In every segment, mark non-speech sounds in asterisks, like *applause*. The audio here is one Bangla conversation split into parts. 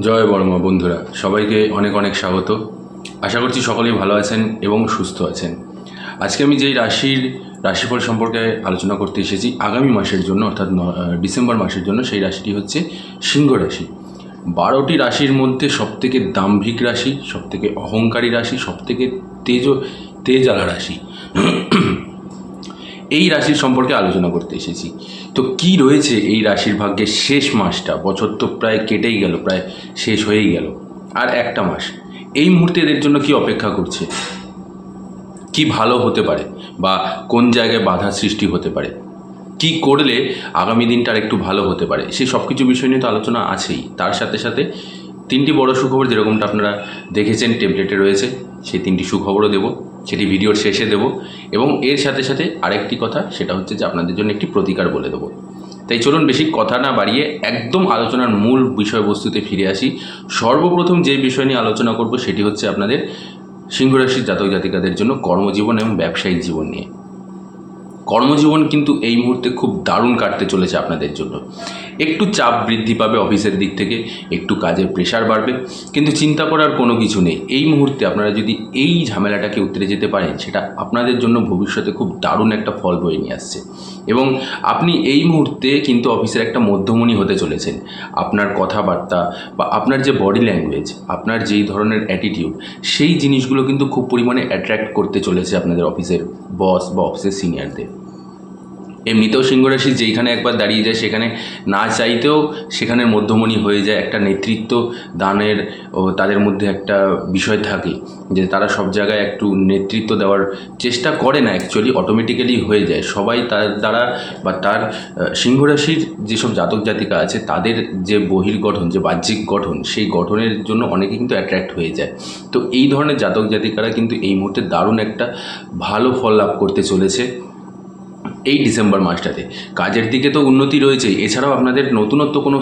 জয় বর্মা, বন্ধুরা, সবাইকে অনেক অনেক স্বাগত। আশা করছি সকলেই ভালো আছেন এবং সুস্থ আছেন। আজকে আমি যেই রাশির, রাশিফল সম্পর্কে আলোচনা করতে এসেছি, আগামী মাসের জন্য, অর্থাৎ ডিসেম্বর মাসের জন্য, সেই রাশিটি হচ্ছে সিংহ রাশি। বারোটি রাশির মধ্যে সবথেকে দাম্ভিক রাশি, সবথেকে অহংকারী রাশি, সবথেকে তেজ, তেজালা রাশি। এই রাশির সম্পর্কে আলোচনা করতে এসেছি। তো কি রয়েছে এই রাশির ভাগ্যের শেষ মাসটা, বছর তো প্রায় কেটেই গেল, প্রায় শেষ হয়েই গেল। আর একটা মাস, এই মুহূর্তে এদের জন্য কি অপেক্ষা করছে? কি ভালো হতে পারে বা কোন জায়গায় বাধা সৃষ্টি হতে পারে? কি করলে আগামী দিনটা একটু ভালো হতে পারে? সে সব কিছু বিষয় নিয়ে তো আলোচনা আছেই। তার সাথে সাথে তিনটি বড় সুখবর যেরকমটা আপনারা দেখেছেন টেমপ্লেটে রয়েছে, সেই তিনটি সুখবরও দেবো। সেটি ভিডিওর শেষে দেবো এবং এর সাথে সাথে আরেকটি কথা, সেটা হচ্ছে যে আপনাদের জন্য একটি প্রতিকার বলে দেবো। তাই চলুন বেশি কথা না বাড়িয়ে একদম আলোচনার মূল বিষয়বস্তুতে ফিরে আসি। সর্বপ্রথম যে বিষয় নিয়ে আলোচনা করব সেটি হচ্ছে আপনাদের সিংহরাশির জাতক জাতিকাদের জন্য কর্মজীবন এবং ব্যবসায়িক জীবন নিয়ে। কর্মজীবন কিন্তু এই মুহূর্তে খুব দারুণ কাটতে চলেছে আপনাদের জন্য। একটু চাপ বৃদ্ধি পাবে অফিসের দিক থেকে, একটু কাজের প্রেশার বাড়বে, কিন্তু চিন্তা করার কোনো কিছু নেই। এই মুহূর্তে আপনারা যদি এই ঝামেলাটাকে উতরে যেতে পারেন, সেটা আপনাদের জন্য ভবিষ্যতে খুব দারুণ একটা ফল বয়ে নিয়ে আসছে। এবং আপনি এই মুহূর্তে কিন্তু অফিসের একটা মধ্যমণি হতে চলেছেন। আপনার কথাবার্তা বা আপনার যে বডি ল্যাঙ্গুয়েজ আপনার যেই ধরনের অ্যাটিটিউড সেই জিনিসগুলো কিন্তু খুব পরিমাণে অ্যাট্রাক্ট করতে চলেছে আপনাদের অফিসের বস বা অফিসের সিনিয়রদের এমনিতেও সিংহরাশি যেইখানে একবার দাঁড়িয়ে যায়, সেখানে না চাইতেও সেখানের মধ্যমণি হয়ে যায়। একটা নেতৃত্ব দানের ও তাদের মধ্যে একটা বিষয় থাকে যে তারা সব জায়গায় একটু নেতৃত্ব দেওয়ার চেষ্টা করে না অ্যাকচুয়ালি অটোমেটিক্যালি হয়ে যায়। সবাই তার দ্বারা বা তার সিংহরাশির যেসব জাতক জাতিকা আছে, তাদের যে বহির্গঠন যে বাহ্যিক গঠন, সেই গঠনের জন্য অনেকে কিন্তু অ্যাট্রাক্ট হয়ে যায়। তো এই ধরনের জাতক জাতিকারা কিন্তু এই মুহূর্তে দারুণ একটা ভালো ফল লাভ করতে চলেছে। এই ডিসেম্বর মাসটাতে। কাজের দিকে তো উন্নতি রয়েছেই এছাড়াও আপনাদের নতুনত্ব কোনো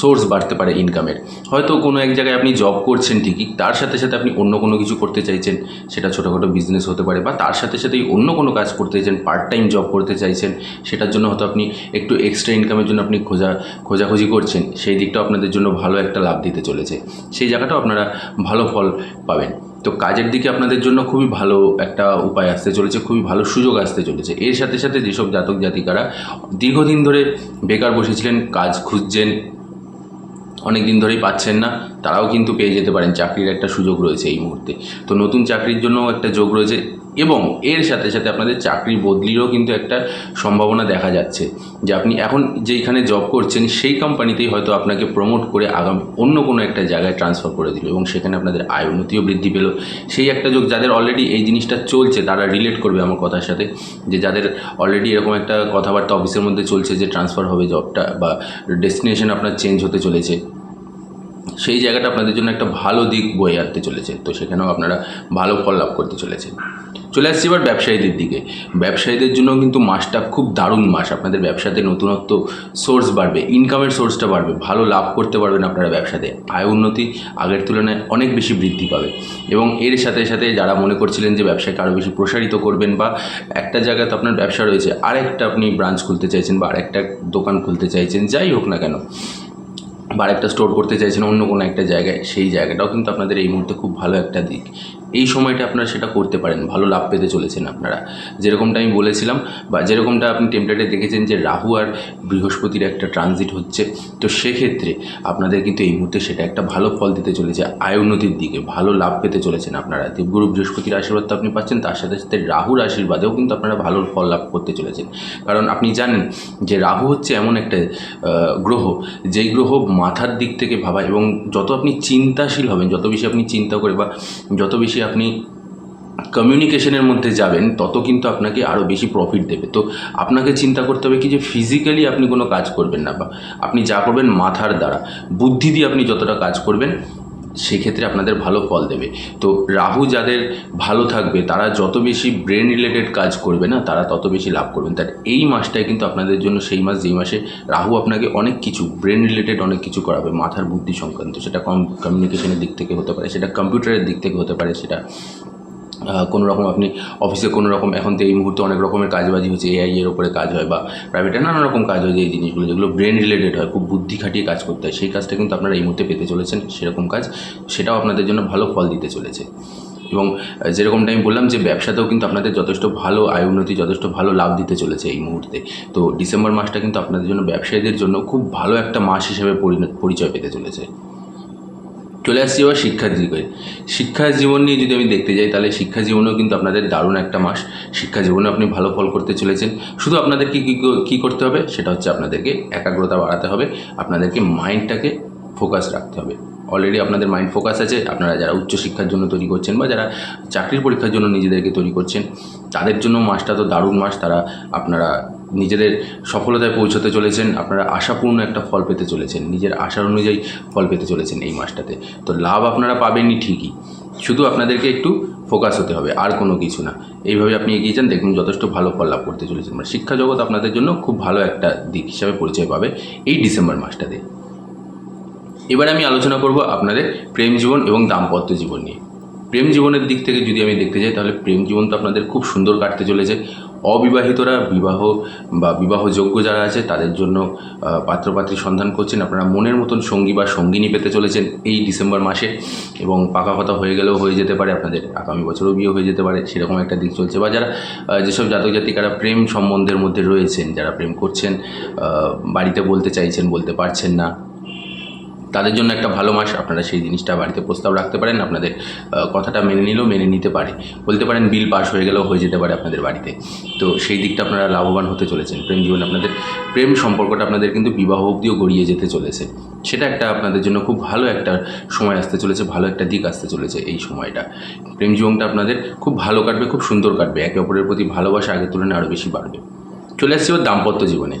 সোর্স বাড়তে পারে ইনকামের হয়তো কোনো এক জায়গায় আপনি জব করছেন ঠিকই, তার সাথে সাথে আপনি অন্য কোনো কিছু করতে চাইছেন, সেটা ছোটোখাটো বিজনেস হতে পারে, বা তার সাথে সাথেই অন্য কোনো কাজ করতে চাইছেন পার্ট টাইম জব করতে চাইছেন, সেটার জন্য হয়তো আপনি একটু এক্সট্রা ইনকামের জন্য আপনি খোঁজা, খোঁজাখুঁজি করছেন, সেই দিকটাও আপনাদের জন্য ভালো একটা লাভ দিতে চলেছে। সেই জায়গাটাও আপনারা ভালো ফল পাবেন। তো কাজের দিকে আপনাদের জন্য খুবই ভালো একটা উপায় আসতে চলেছে, খুবই ভালো সুযোগ আসতে চলেছে। এর সাথে সাথে যেসব জাতক জাতিকারা দীর্ঘদিন ধরে বেকার বসেছিলেন, কাজ খুঁজছেন অনেক দিন ধরেই পাচ্ছেন না, তারাও কিন্তু পেয়ে যেতে পারেন, চাকরির একটা সুযোগ রয়েছে এই মুহূর্তে। তো নতুন চাকরির জন্য একটা যোগ রয়েছে এবং এর সাথে সাথে আপনাদের চাকরি বদলিরও কিন্তু একটা সম্ভাবনা দেখা যাচ্ছে যে আপনি এখন যেইখানে জব করছেন, সেই কোম্পানিতেই হয়তো আপনাকে প্রমোট করে আগামী, অন্য কোনো একটা জায়গায় ট্রান্সফার করে দিল এবং সেখানে আপনাদের আয় উন্নতিও বৃদ্ধি পেল। সেই একটা যোগ, যাদের অলরেডি এই জিনিসটা চলছে, তারা রিলেট করবে আমার কথার সাথে যে যাদের অলরেডি এরকম একটা কথাবার্তা অফিসের মধ্যে চলছে যে ট্রান্সফার হবে জবটা বা ডেস্টিনেশন আপনার চেঞ্জ হতে চলেছে। সেই জায়গাটা আপনাদের জন্য একটা ভালো দিক বয়ে আনতে চলেছে। তো সেখানেও আপনারা ভালো ফল লাভ করতে চলেছেন। চলে আসছি এবার ব্যবসায়ীদের দিকে। ব্যবসায়ীদের জন্য কিন্তু মাসটা খুব দারুণ মাস। আপনাদের ব্যবসাতে নতুনত্ব সোর্স বাড়বে ইনকামের সোর্সটা বাড়বে, ভালো লাভ করতে পারবেন আপনারা ব্যবসাতে। আয় উন্নতি আগের তুলনায় অনেক বেশি বৃদ্ধি পাবে। এবং এর সাথে সাথে যারা মনে করছিলেন যে ব্যবসাকে আরও বেশি প্রসারিত করবেন বা একটা জায়গায় তো আপনার ব্যবসা রয়েছে, আরেকটা আপনি ব্রাঞ্চ খুলতে চাইছেন বা আরেকটা দোকান খুলতে চাইছেন, যাই হোক না কেন। বা একটা স্টোর করতে চাইছেন অন্য কোনো একটা জায়গায়, সেই জায়গাটাও কিন্তু আপনাদের এই মুহূর্তে খুব ভালো একটা দিক। এই সময়টা আপনারা সেটা করতে পারেন, ভালো লাভ পেতে চলেছেন আপনারা। যেরকমটা আমি বলেছিলাম বা যেরকমটা আপনি টেমপ্লেটে দেখেছেন যে রাহু আর বৃহস্পতির একটা ট্রানজিট হচ্ছে, তো সেক্ষেত্রে আপনাদের কিন্তু এই মুহূর্তে সেটা একটা ভালো ফল দিতে চলেছে, আয় উন্নতির দিকে ভালো লাভ পেতে চলেছেন আপনারা। দেবগুরু বৃহস্পতির আশীর্বাদ তো আপনি পাচ্ছেন, তার সাথে সাথে রাহুর আশীর্বাদেও কিন্তু আপনারা ভালো ফল লাভ করতে চলেছেন। কারণ আপনি জানেন যে রাহু হচ্ছে এমন একটা গ্রহ, যেই গ্রহ মাথার দিক থেকে ভাবা এবং যত আপনি চিন্তাশীল হবেন, যত বেশি আপনি চিন্তা করে বা যত বেশি আপনি কমিউনিকেশনের মধ্যে যাবেন, তত কিন্তু আপনাকে আরও বেশি প্রফিট দেবে। তো আপনাকে চিন্তা করতে হবে কি যে ফিজিক্যালি আপনি কোনো কাজ করবেন না বা আপনি যা করবেন মাথার দ্বারা। বুদ্ধি দিয়ে আপনি যতটা কাজ করবেন সেক্ষেত্রে আপনাদের ভালো ফল দেবে। তো রাহু যাদের ভালো থাকবে, তারা যত বেশি ব্রেন রিলেটেড কাজ করবে না, তারা তত বেশি লাভ করবেন। তার এই মাসটাই কিন্তু আপনাদের জন্য সেই মাস, যেই মাসে রাহু আপনাকে অনেক কিছু ব্রেন রিলেটেড অনেক কিছু করাবে, মাথার বুদ্ধি সংক্রান্ত, সেটা কম কমিউনিকেশনের দিক থেকে হতে পারে, সেটা কম্পিউটারের দিক থেকে হতে পারে, সেটা কোনো রকম আপনি অফিসে কোনো রকম, এখন তো এই মুহূর্তে অনেক রকমের কাজবাজি হচ্ছে এআই এর ওপরে কাজ হয় বা প্রাইভেটে নানা রকম কাজ হয় যে এই জিনিসগুলো, যেগুলো ব্রেন রিলেটেড হয়, খুব বুদ্ধি খাটিয়ে কাজ করতে হয়। সেই কাজটা কিন্তু আপনারা এই মুহূর্তে পেতে চলেছেন, সেরকম কাজ। সেটাও আপনাদের জন্য ভালো ফল দিতে চলেছে। এবং যেরকমটা আমি বললাম যে ব্যবসাতেও কিন্তু আপনাদের যথেষ্ট ভালো আয় উন্নতি, যথেষ্ট ভালো লাভ দিতে চলেছে এই মুহূর্তে। তো ডিসেম্বর মাসটা কিন্তু আপনাদের জন্য ব্যবসায়ীদের জন্য খুব ভালো একটা মাস হিসেবে পরিচয় পেতে চলেছে। চলে আসছি এবার শিক্ষার দিকে। শিক্ষা জীবন নিয়ে যদি আমি দেখতে যাই, তাহলে শিক্ষা জীবনেও কিন্তু আপনাদের দারুণ একটা মাস। শিক্ষা জীবনে আপনি ভালো ফল করতে চলেছেন। শুধু আপনাদেরকে কী কী করতে হবে? সেটা হচ্ছে আপনাদেরকে একাগ্রতা বাড়াতে হবে। আপনাদেরকে মাইন্ডটাকে ফোকাস রাখতে হবে। অলরেডি আপনাদের মাইন্ড ফোকাস আছে। আপনারা যারা উচ্চশিক্ষার জন্য তৈরি করছেন বা যারা চাকরির পরীক্ষার জন্য নিজেদেরকে তৈরি করছেন, তাদের জন্য মাসটা তো দারুণ মাস। তারা আপনারা নিজেদের সফলতায় পৌঁছতে চলেছেন, আপনারা আশাপূর্ণ একটা ফল পেতে চলেছেন, নিজের আশার অনুযায়ী ফল পেতে চলেছেন এই মাসটাতে। তো লাভ আপনারা পাবেনই ঠিকই, শুধু আপনাদেরকে একটু ফোকাস হতে হবে, আর কোনো কিছু না। এইভাবে আপনি এগিয়ে যান দেখুন যথেষ্ট ভালো ফল লাভ করতে চলেছেন। মানে শিক্ষা জগৎ আপনাদের জন্য খুব ভালো একটা দিক হিসাবে পরিচয় পাবে এই ডিসেম্বর মাসটাতে। এবারে আমি আলোচনা করব আপনাদের প্রেম জীবন এবং দাম্পত্য জীবন নিয়ে। প্রেম জীবনের দিক থেকে যদি আমি দেখতে যাই, তাহলে প্রেম জীবন তো আপনাদের খুব সুন্দর কাটতে চলেছে। অবিবাহিতরা বিবাহ বা বিবাহযোগ্য যারা আছে, তাদের জন্য পাত্রপাত্রী সন্ধান করছেন। আপনারা মনের মতন সঙ্গী বা সঙ্গিনী পেতে চলেছেন এই ডিসেম্বর মাসে এবং পাকা কথা হয়ে গেলেও হয়ে যেতে পারে। আপনাদের আগামী বছরও বিয়ে হয়ে যেতে পারে। সেরকম একটা দিক চলছে। বা যারা যেসব জাতক জাতিকারা প্রেম সম্বন্ধের মধ্যে রয়েছেন, যারা প্রেম করছেন বাড়িতে বলতে চাইছেন, বলতে পারছেন না তাদের জন্য একটা ভালো মাস, আপনারা সেই জিনিসটা বাড়িতে প্রস্তাব রাখতে পারেন, আপনাদের কথাটা মেনে নিলেও মেনে নিতে পারে। বলতে পারেন বিল পাস হয়ে গেলেও হয়ে যেতে পারে আপনাদের বাড়িতে। তো সেই দিকটা আপনারা লাভবান হতে চলেছেন। প্রেম জীবনে আপনাদের, প্রেম সম্পর্কটা আপনাদের কিন্তু বিবাহ অবধিও গড়িয়ে যেতে চলেছে। সেটা একটা আপনাদের জন্য খুব ভালো একটা সময় আসতে চলেছে, ভালো একটা দিক আসতে চলেছে এই সময়টা। প্রেম জীবনটা আপনাদের খুব ভালো কাটবে, খুব সুন্দর কাটবে। একে অপরের প্রতি ভালোবাসা আগের তুলনায় আরও বেশি বাড়বে। চলে আসছে ওর দাম্পত্য জীবনে।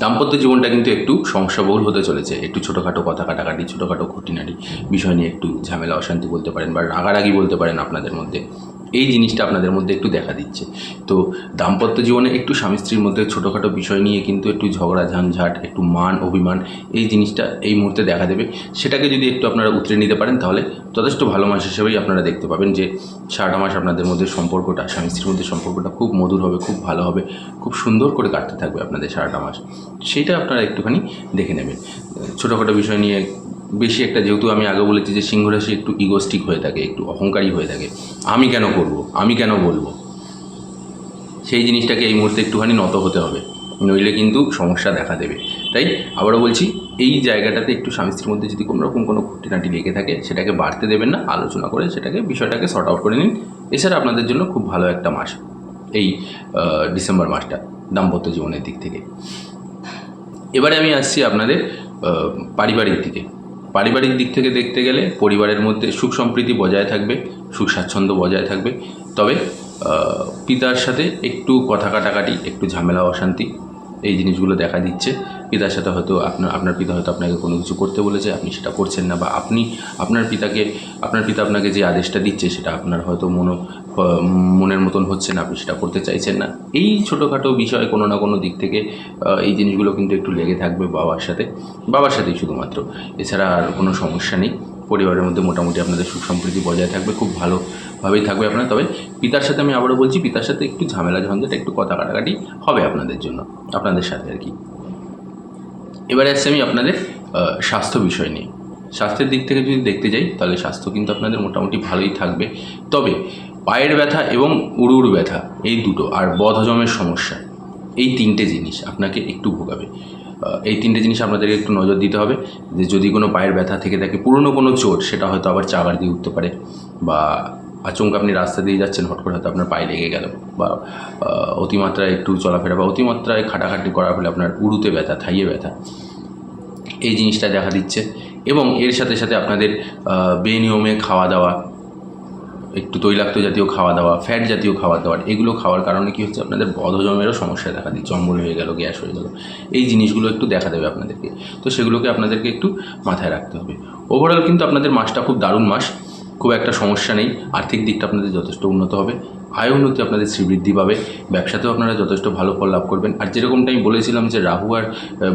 দাম্পত্য জীবনটা কিন্তু একটু সমস্যাবহুল হতে চলেছে। একটু ছোটোখাটো কথা কাটাকাটি, ছোটোখাটো খুঁটিনাটি বিষয় নিয়ে একটু ঝামেলা, অশান্তি বলতে পারেন বা রাগারাগি বলতে পারেন আপনাদের মধ্যে। এই জিনিসটা আপনাদের মধ্যে একটু দেখা দিচ্ছে। তো দাম্পত্য জীবনে একটু স্বামী স্ত্রীর মধ্যে ছোটোখাটো বিষয় নিয়ে কিন্তু একটু ঝগড়া, ঝঞ্ঝাট, একটু মান, অভিমান এই জিনিসটা এই মুহূর্তে দেখা দেবে। সেটাকে যদি একটু আপনারা উতরে নিতে পারেন তাহলে যথেষ্ট ভালো মাস হিসেবেই আপনারা দেখতে পাবেন যে সারাটা মাস আপনাদের মধ্যে সম্পর্কটা, স্বামী স্ত্রীর মধ্যে সম্পর্কটা খুব মধুর হবে, খুব ভালো হবে, খুব সুন্দর করে কাটতে থাকবে আপনাদের সারাটা মাস। সেইটা আপনারা একটুখানি দেখে নেবেন। ছোটোখাটো বিষয় নিয়ে বেশি একটা, যেহেতু আমি আগে বলেছি যে সিংহ রাশি একটু ইগোস্টিক হয়ে থাকে, একটু অহংকারী হয়ে থাকে, আমি কেন করব, আমি কেন বলব? সেই জিনিসটাকে এই মুহূর্তে একটুখানি নত হতে হবে, নইলে কিন্তু সমস্যা দেখা দেবে। তাই আবারও বলছি, এই জায়গাটাতে একটু স্বামী স্ত্রীর মধ্যে যদি কোনো রকম কোনো খুঁটিনাটি লেগে থাকে, সেটাকে বাড়তে দেবেন না, আলোচনা করে সেটাকে, বিষয়টাকে সর্ট আউট করে নিন। এছাড়া আপনাদের জন্য খুব ভালো একটা মাস, এই ডিসেম্বর মাসটা, দাম্পত্য জীবনের দিক থেকে। এবারে আমি আসছি আপনাদের পারিবারিক দিকে। পারিবারিক দিক থেকে দেখতে গেলে পরিবারের মধ্যে সুখ সম্প্রীতি বজায় থাকবে, সুখ স্বাচ্ছন্দ্য বজায় থাকবে। তবে পিতার সাথে একটু কথা কাটাকাটি, একটু ঝামেলা, অশান্তি এই জিনিসগুলো দেখা দিচ্ছে। পিতার সাথে হয়তো আপনার আপনার পিতা হয়তো আপনাকে কোনো কিছু করতে বলেছে, আপনি সেটা করছেন না বা আপনি, আপনার পিতাকে, আপনার পিতা আপনাকে যে আদেশটা দিচ্ছে সেটা আপনার হয়তো মনো মনের মতন হচ্ছে না, আপনি সেটা করতে চাইছেন না। এই ছোটোখাটো বিষয় কোনো না কোনো দিক থেকে এই জিনিসগুলো কিন্তু একটু লেগে থাকবে বাবার সাথে, বাবার সাথেই শুধুমাত্র। এছাড়া আর কোনো সমস্যা নেই। পরিবারের মধ্যে মোটামুটি আপনাদের সুখ সম্প্রীতি বজায় থাকবে। খুব ভালোভাবেই থাকবে আপনার। তবে পিতার সাথে আমি আবারও বলছি, পিতার সাথে একটু ঝামেলা, ঝঞ্ঝাট, একটু কথা কাটাকাটি হবে আপনাদের জন্য, আপনাদের সাথে আর কি। এবারে আসছে আমি আপনাদের স্বাস্থ্য বিষয় নিয়ে। স্বাস্থ্যের দিক থেকে যদি দেখতে যাই, তাহলে স্বাস্থ্য কিন্তু আপনাদের মোটামুটি ভালোই থাকবে। তবে পায়ের ব্যথা এবং উড়ুর ব্যথা, এই দুটো, আর বদহজমের সমস্যা, এই তিনটে জিনিস আপনাকে একটু ভোগাবে। এই তিনটে জিনিস আপনাদেরকে একটু নজর দিতে হবে, যে যদি কোনো পায়ের ব্যথা থেকে থাকে পুরনো কোনো চোট, সেটা হয়তো আবার চাগার দিয়ে উঠতে পারে, বা আচমকা আপনি রাস্তা দিয়ে যাচ্ছেন হট করে হয়তো আপনার পায়ে লেগে গেল বা অতিমাত্রায় একটু চলাফেরা বা অতিমাত্রায় খাটাখাটি করার ফলে আপনার উড়ুতে ব্যথা, থাইয়ে ব্যথা। এই জিনিসটা দেখা দিচ্ছে এবং এর সাথে সাথে আপনাদের বেনিয়মে খাওয়া দাওয়া, একটু তৈলাক্ত জাতীয় খাওয়া দাওয়া ফ্যাট জাতীয় খাওয়া দাওয়া, এগুলো খাওয়ার কারণে কী হচ্ছে আপনাদের বদহজমেরও সমস্যা দেখা দিচ্ছে অম্বল হয়ে গেল, গ্যাস হয়ে গেল। এই জিনিসগুলো একটু দেখা দেবে আপনাদেরকে। তো সেগুলোকে আপনাদেরকে একটু মাথায় রাখতে হবে। ওভারঅল কিন্তু আপনাদের মাসটা খুব দারুণ মাস। খুব একটা সমস্যা নেই। আর্থিক দিকটা আপনাদের যথেষ্ট উন্নত হবে। আয় উন্নতি আপনাদের শ্রীবৃদ্ধি পাবে। ব্যবসাতেও আপনারা যথেষ্ট ভালো ফল লাভ করবেন। আর যেরকমটা আমি বলেছিলাম যে রাহু আর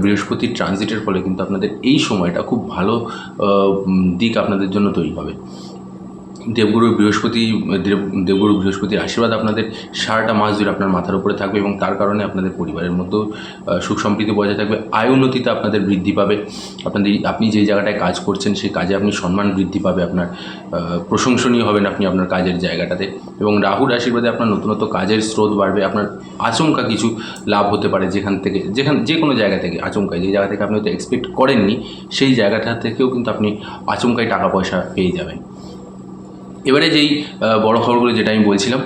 বৃহস্পতির ট্রানজিটের ফলে কিন্তু আপনাদের এই সময়টা খুব ভালো দিক আপনাদের জন্য তৈরি হবে। দেবগুরু বৃহস্পতি, দেব- দেবগুরু বৃহস্পতির আশীর্বাদ আপনাদের, সারাটা মাস জুড়ে আপনার মাথার উপরে থাকবে এবং তার কারণে আপনাদের পরিবারের মধ্যেও সুখ সম্প্রীতি বজায় থাকবে। আয় উন্নতিতে আপনাদের বৃদ্ধি পাবে। আপনাদের আপনি যে জায়গাটায় কাজ করছেন, সেই কাজে আপনি সম্মান বৃদ্ধি পাবে আপনার প্রশংসনীয় হবেন আপনি আপনার কাজের জায়গাটাতে। এবং রাহুর আশীর্বাদে আপনার নতুন নতুন কাজের স্রোত বাড়বে, আপনার আচমকা কিছু লাভ হতে পারে যেখান থেকে, যেখান, যে কোনো জায়গা থেকে আচমকায়। যে জায়গা থেকে আপনি হয়তো এক্সপেক্ট করেননি, সেই জায়গাটা থেকেও কিন্তু আপনি আচমকায় টাকা পয়সা পেয়ে যাবেন। এবারে যেই বড় খবরগুলো যেটা আমি বলছিলাম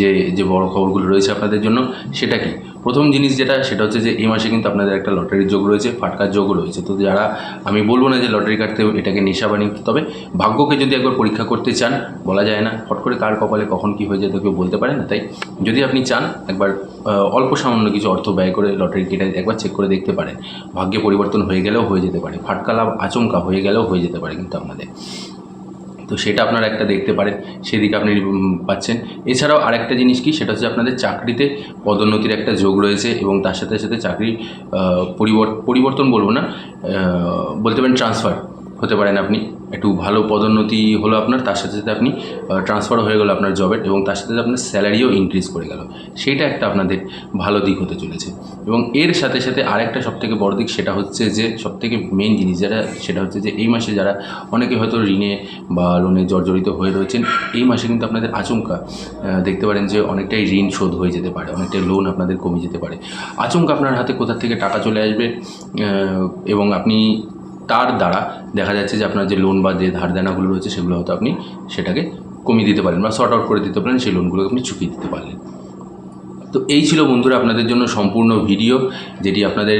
যে যে বড় খবরগুলো রয়েছে আপনাদের জন্য, সেটা কি? প্রথম জিনিস যেটা, সেটা হচ্ছে যে, এই মাসে কিন্তু আপনাদের একটা লটারির যোগ রয়েছে, ফাটকার যোগও রয়েছে। তো যারা, আমি বলব না যে লটারি কাটতে এটাকে নেশা বানিয়ে তবে ভাগ্যকে যদি একবার পরীক্ষা করতে চান, বলা যায় না, ফট করে কার কপালে কখন কী হয়ে যায় তো কেউ বলতে পারে না, তাই যদি আপনি চান, একবার অল্প সামান্য কিছু অর্থ ব্যয় করে লটারি কেটে একবার চেক করে দেখতে পারেন। ভাগ্যে পরিবর্তন হয়ে গেলেও হয়ে যেতে পারে, ফাটকা লাভ আচমকা হয়ে গেলেও হয়ে যেতে পারে কিন্তু আপনাদের। তো সেটা আপনারা একটা দেখতে পারেন, সেদিকে আপনি পাচ্ছেন। এছাড়াও আরেকটা জিনিস কি, সেটা হচ্ছে আপনাদের চাকরিতে পদোন্নতির একটা যোগ রয়েছে এবং তার সাথে সাথে চাকরি পরিবর্তন বলব না বলতে পারেন ট্রান্সফার হতে পারেন আপনি। একটু ভালো পদোন্নতি হলো আপনার, তার সাথে সাথে আপনি ট্রান্সফার হয়ে গেলো আপনার জবের এবং তার সাথে সাথে আপনার স্যালারিও ইনক্রিজ করে গেল। সেইটা একটা আপনাদের ভালো দিক হতে চলেছে। এবং এর সাথে সাথে আরেকটা সবথেকে বড় দিক সেটা হচ্ছে যে, সবথেকে মেন জিনিস যেটা, সেটা হচ্ছে যে, এই মাসে যারা, অনেকে হয়তো ঋণে বা লোনে জর্জরিত হয়ে রয়েছেন, এই মাসে কিন্তু আপনাদের আচমকা দেখতে পারেন যে অনেকটাই ঋণ শোধ হয়ে যেতে পারে, অনেকটাই লোন আপনাদের কমে যেতে পারে। আচমকা আপনার হাতে কোথা থেকে টাকা চলে আসবে এবং আপনি তার দ্বারা দেখা যাচ্ছে যে আপনার যে লোন বা যে ধার দেনাগুলো রয়েছে সেগুলো হয়তো আপনি সেটাকে কমিয়ে দিতে পারেন বা শর্ট আউট করে দিতে পারেন সেই লোনগুলোকে আপনি চুকিয়ে দিতে পারলেন। তো এই ছিল বন্ধুরা আপনাদের জন্য সম্পূর্ণ ভিডিও যেটি আপনাদের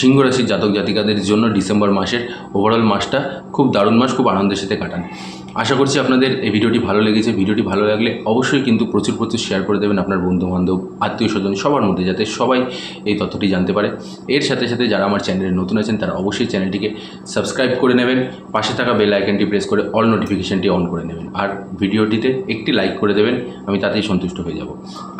সিংহ রাশির জাতক জাতিকাদের জন্য ডিসেম্বর মাসের ওভারঅল মাসটা খুব দারুণ মাস, খুব আনন্দের সাথে কাটান। আশা করছি আপনাদের এই ভিডিওটি ভালো লেগেছে। ভিডিওটি ভালো লাগলে অবশ্যই কিন্তু প্রচুর প্রচুর শেয়ার করে দেবেন আপনার বন্ধু বান্ধব আত্মীয় স্বজন, সবার মধ্যে যাতে সবাই এই তথ্যটি জানতে পারে। এর সাথে সাথে যারা আমার চ্যানেলে নতুন আছেন, তারা অবশ্যই চ্যানেলটিকে সাবস্ক্রাইব করে নেবেন। পাশে থাকা বেল আইকনটি প্রেস করে অল নোটিফিকেশনটি অন করে নেবেন। আর ভিডিওটিতে একটি লাইক করে দেবেন, আমি তাতেই সন্তুষ্ট হয়ে যাব।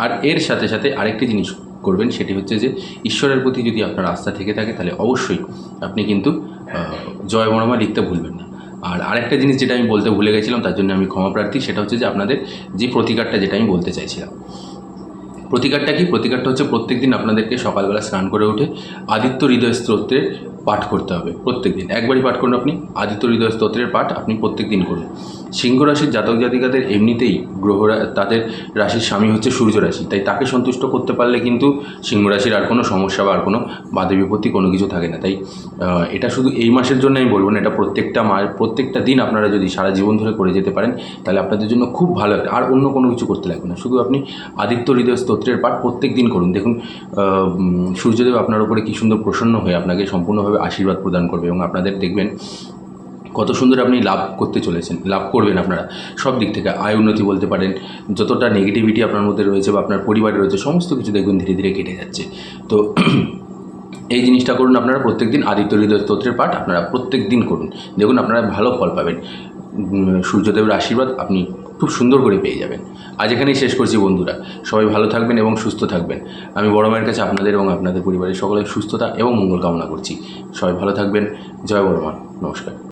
আর এর সাথে সাথে আরেকটি জিনিস করবেন, সেটি হচ্ছে যে ঈশ্বরের প্রতি যদি আপনার আস্থা থেকে থাকে, তাহলে অবশ্যই আপনি কিন্তু জয় বর্মা লিখতে ভুলবেন না। আর আরেকটা জিনিস যেটা আমি বলতে ভুলে গেছিলাম, তার জন্য আমি ক্ষমা প্রার্থী, সেটা হচ্ছে যে আপনাদের যে প্রতিকারটা যেটা আমি বলতে চাইছিলাম। প্রতিকারটা কি? প্রতিকারটা হচ্ছে প্রত্যেক দিন আপনাদেরকে সকালবেলা স্নান করে উঠে আদিত্য হৃদয় স্তোত্রের পাঠ করতে হবে প্রত্যেক দিন একবারই পাঠ করুন আপনি। আদিত্য হৃদয় স্তোত্রের পাঠ আপনি প্রত্যেক দিন করুন। সিংহ রাশির জাতক জাতিকাদের এমনিতেই গ্রহরা, তাদের রাশির স্বামী হচ্ছে সূর্য রাশি, তাই তাকে সন্তুষ্ট করতে পারলে কিন্তু সিংহ রাশির আর কোনো সমস্যা বা আর কোনো বাধে বিপত্তি কোনো কিছু থাকে না। তাই এটা শুধু এই মাসের জন্য আমি বলব না, এটা প্রত্যেকটা মাস প্রত্যেকটা দিন আপনারা যদি সারা জীবন ধরে করে যেতে পারেন, তাহলে আপনাদের জন্য খুব ভালো একটা, আর অন্য কোনো কিছু করতে লাগবে না। শুধু আপনি আদিত্য হৃদয় স্তোত্রের পাঠ প্রত্যেক দিন করুন। দেখুন সূর্যদেব আপনার উপরে কী সুন্দর প্রসন্ন হয়ে আপনাকে সম্পূর্ণভাবে আশীর্বাদ প্রদান করবে এবং আপনাদের দেখবেন কত সুন্দর আপনি লাভ করতে চলেছেন, লাভ করবেন আপনারা। সব দিক থেকে আয় উন্নতি বলতে পারেন, যতটা নেগেটিভিটি আপনার মধ্যে রয়েছে বা আপনার পরিবারে রয়েছে, সমস্ত কিছু দেখবেন ধীরে ধীরে কেটে যাচ্ছে। তো *clears throat* এই জিনিসটা করুন, আপনারা প্রত্যেক দিন আদিত্য হৃদয় স্তোত্রের পাঠ আপনারা প্রত্যেক দিন করুন। দেখুন, আপনারা ভালো ফল পাবেন। সূর্যদেবের আশীর্বাদ আপনি খুব সুন্দর করে পেয়ে যাবেন। আজ এখানেই শেষ করছি বন্ধুরা। সবাই ভালো থাকবেন এবং সুস্থ থাকবেন। আমি বড় মায়ের কাছে আপনাদের এবং আপনাদের পরিবারের সকলের সুস্থতা এবং মঙ্গল কামনা করছি। সবাই ভালো থাকবেন। জয় বড় মা। নমস্কার।